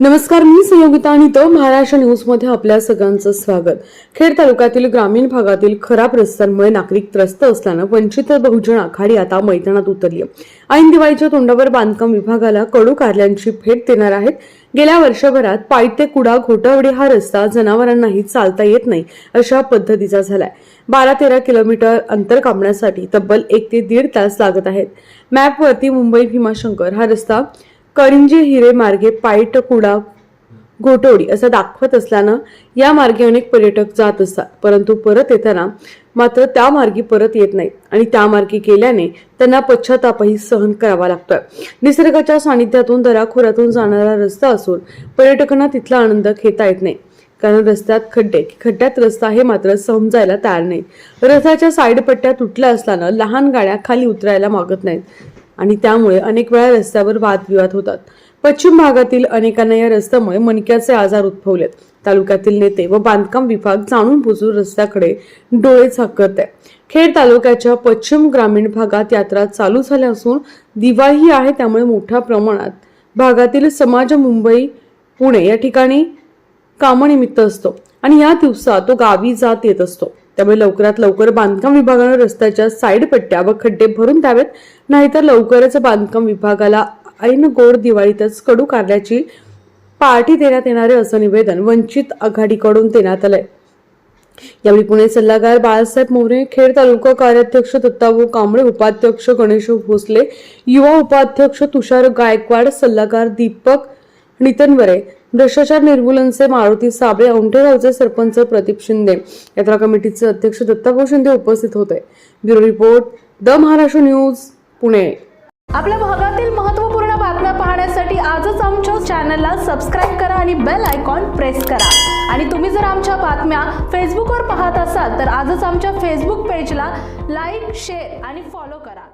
नमस्कार मी संयोगिता आणि द महाराष्ट्र न्यूजमध्ये आपल्या सगळ्यांचं स्वागत. खेड तालुक्यातील ग्रामीण भागातील खराब रस्त्यांमुळे नागरिक त्रस्त असल्यानं वंचित बहुजन आघाडी आता मैदानात उतरली ऐन दिवाळीच्या तोंडावर बांधकाम विभागाला कडू कारल्यांची भेट देणार आहेत. गेल्या वर्षभरात पायते कुडा घोटावडी हा रस्ता जनावरांनाही चालता येत नाही अशा पद्धतीचा झालाय. बारा तेरा किलोमीटर अंतर कापण्यासाठी तब्बल एक ते दीड तास लागत आहेत. मॅपवरती मुंबई भीमाशंकर हा रस्ता करिंजे हिरे मार्गे पायटकुडा घोटोडी असं दाखवत असल्यानं या मार्गे अनेक पर्यटक जात असतात. परंतु परत येताना मात्र त्या मार्गी परत येत नाहीत. आणि त्या मार्गी गेल्याने त्यांना पश्चातापही सहन करावा लागतोय. निसर्गाच्या सानिध्यातून दराखोऱ्यातून जाणारा रस्ता असून पर्यटकांना तिथला आनंद घेता येत नाही. कारण रस्त्यात खड्डे खड्ड्यात रस्ता हे मात्र समजायला तयार नाही रथाच्या साईड पट्ट्या तुटल्या असल्यानं लहान गाड्या खाली उतरायला मागत नाहीत. आणि त्यामुळे अनेक वेळा रस्त्यावर वादविवाद होतात. पश्चिम भागातील अनेकांना या रस्त्यामुळे मणक्याचे आजार उद्भवलेत. तालुक्यातील नेते व बांधकाम विभाग जाणून बुजून रस्त्याकडे डोळे झाकत आहे खेड तालुक्याच्या पश्चिम ग्रामीण भागात यात्रा चालू झाल्या असून दिवाळी आहे त्यामुळे मोठ्या प्रमाणात भागातील समाज मुंबई पुणे या ठिकाणी कामानिमित्त असतो आणि या दिवसात तो गावी जात येत असतो. त्यामुळे लवकरात लवकर बांधकाम विभागानं रस्त्याच्या साईड पट्ट्या व खड्डे भरून द्यावेत. नाहीतर लवकरच बांधकाम विभागाला ऐन गोड दिवाळीतच कडू कारल्याची पार्टी देण्यात येणारे असं निवेदन वंचित आघाडीकडून देण्यात आलंय. यावेळी पुणे सल्लागार बाळासाहेब मोरे खेड तालुका कार्याध्यक्ष दत्ताभाऊ कांबळे उपाध्यक्ष गणेश भोसले युवा उपाध्यक्ष तुषार गायकवाड सल्लागार दीपक नितनवरे भ्रष्टाचार निर्मूलनचे मारुती साबळे औंढेगावचे सरपंच प्रदीप शिंदे. यात्रा कमिटीचे अध्यक्ष दत्ताभाऊ शिंदे उपस्थित होते. Bureau report the Maharashtra news Pune. आपल्या भागातील महत्त्वपूर्ण बातम्या पाहण्यासाठी आजच आमच्या चॅनलला सबस्क्राईब करा आणि बेल आयकॉन प्रेस करा. आणि तुम्ही जर आमच्या बातम्या फेसबुकवर पाहत असाल तर आजच आमच्या फेसबुक पेजला लाईक शेअर आणि फॉलो करा.